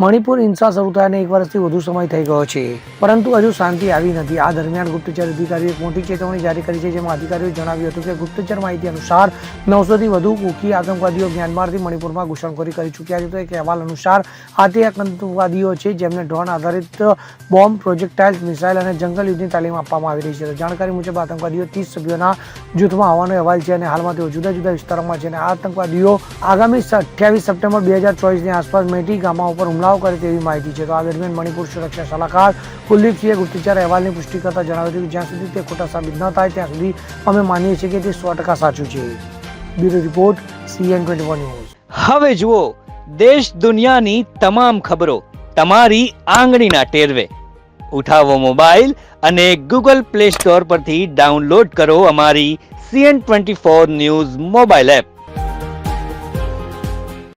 મણિપુર હિંસા શરૂ થયાને એક વર્ષથી વધુ સમય થઈ ગયો છે. પરંતુ હજુ શાંતિ આવી નથી. આ દરમિયાન ગુપ્તચર અધિકારીઓએ એક મોટી ચેતવણી જારી કરી છે, જેમાં અધિકારીઓએ જણાવ્યું હતું કે ગુપ્તચર માહિતી અનુસાર નવસોથી વધુ કુકી આતંકવાદીઓ મ્યાનમારથી મણિપુરમાં ઘૂસણખોરી કરી ચૂક્યા છે. તો એક અહેવાલ અનુસાર આ તે આતંકવાદીઓ છે, જેમને ડ્રોન આધારિત બોમ્બ, પ્રોજેક્ટાઇલ્સ, મિસાઇલ અને જંગલ યુદ્ધની તાલીમ આપવામાં આવી રહી છે. જાણકારી મુજબ, આતંકવાદીઓ ત્રીસ સભ્યોના જૂથમાં હોવાનો અહેવાલ છે અને હાલમાં તેઓ જુદા જુદા વિસ્તારોમાં છે. અને આ આતંકવાદીઓ આગામી અઠ્યાવીસ સપ્ટેમ્બર બે હજાર ચોવીસની આસપાસ મેટી ગામા ઉપર હુમલાઓ કરે તેવી માહિતી છે. તો આ દરમિયાન મણિપુર સુરક્ષા સલાહકાર કુલદીપસિંહે ગુપ્તચર અહેવાલની પુષ્ટિ કરતા જણાવ્યું હતું કે જ્યાં સુધી તે ખોટા સાબિત ન થાય, ત્યાં સુધી અમે માનીએ છીએ કે તે સો ટકા સાચું છે. Bureau report, CN twenty one news. હવે જુઓ, દેશ દુનિયાની તમામ ખબરો તમારી આંગળીના ટેરવે. ઉઠાવો મોબાઈલ અને ગૂગલ પ્લે સ્ટોર પરથી ડાઉનલોડ કરો અમારી CN twenty four news mobile app.